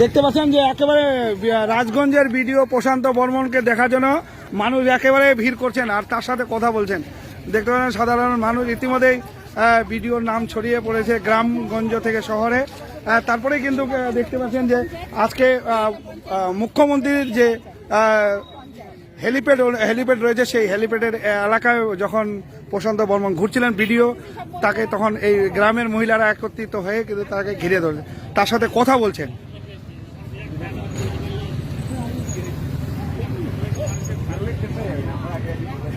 দেখতে পাচ্ছেন যে একেবারে রাজগঞ্জের ভিডিও প্রশান্ত বর্মনকে দেখার জন্য মানুষ একেবারে ভিড় করছেন আর তার সাথে কথা বলছেন। দেখতে পাচ্ছেন সাধারণ মানুষ ইতিমধ্যেই আহ, ভিডিওর নাম ছড়িয়ে পড়েছে গ্রামগঞ্জ থেকে শহরে। তারপরে কিন্তু দেখতে পাচ্ছেন যে আজকে মুখ্যমন্ত্রীর যে হেলিপ্যাড হেলিপ্যাড রয়েছে সেই হেলিপ্যাডের এলাকায় যখন প্রশান্ত বর্মন ঘুরছিলেন ভিডিও তাকে তখন এই গ্রামের মহিলারা একত্রিত হয়ে কিন্তু তাকে ঘিরে ধরে তার সাথে কথা বলছেন।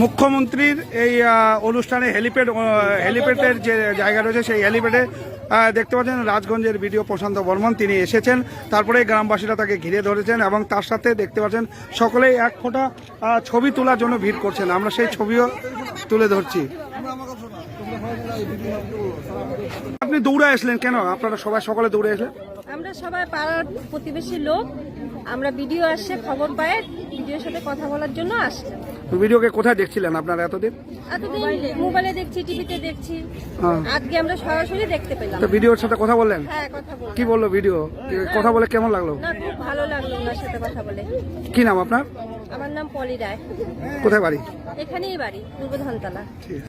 মুখ্যমন্ত্রীর এই অনুষ্ঠানে হেলিপ্যাড হেলিপ্যাডের যে জায়গা রয়েছে, সেই হেলিপ্যাডে দেখতে পাচ্ছেন রাজগঞ্জের ভিডিও প্রশান্ত বর্মন, তিনি এসেছেন। তারপরে গ্রামবাসীরা তাকে ঘিরে ধরেছেন এবং তার সাথে দেখতে পাচ্ছেন, সকলেই এক ফোঁটা ছবি তোলার জন্য ভিড় করছেন। আমরা সেই ছবিও তুলে ধরছি। আপনি দৌড়ে আসলেন কেন? আপনারা সবাই সকালে দৌড়ে আসলেন? আমরা সবাই পাড়ার প্রতিবেশী লোক। আমরা ভিডিও আসছে খবর পাই ভিডিওর সাথে কথা বলার জন্য আসলাম ভিডিওকে কোথায় দেখছিলেন আপনারা এতদিন? এতদিন মোবাইলে দেখছি টিভিতে দেখছি। হ্যাঁ। আজকে আমরা সরাসরি দেখতে পেলাম। তো ভিডিওর সাথে কথা বললেন? হ্যাঁ কথা বল কি বলল ভিডিও? কথা বলে কেমন লাগল? না খুব ভালো লাগল ওনার সাথে কথা বলে। কি নাম আপনার? আমার নাম পলি রায়। কোথায় বাড়ি? এখানেই বাড়ি পূর্ব ধানতলা। ঠিক।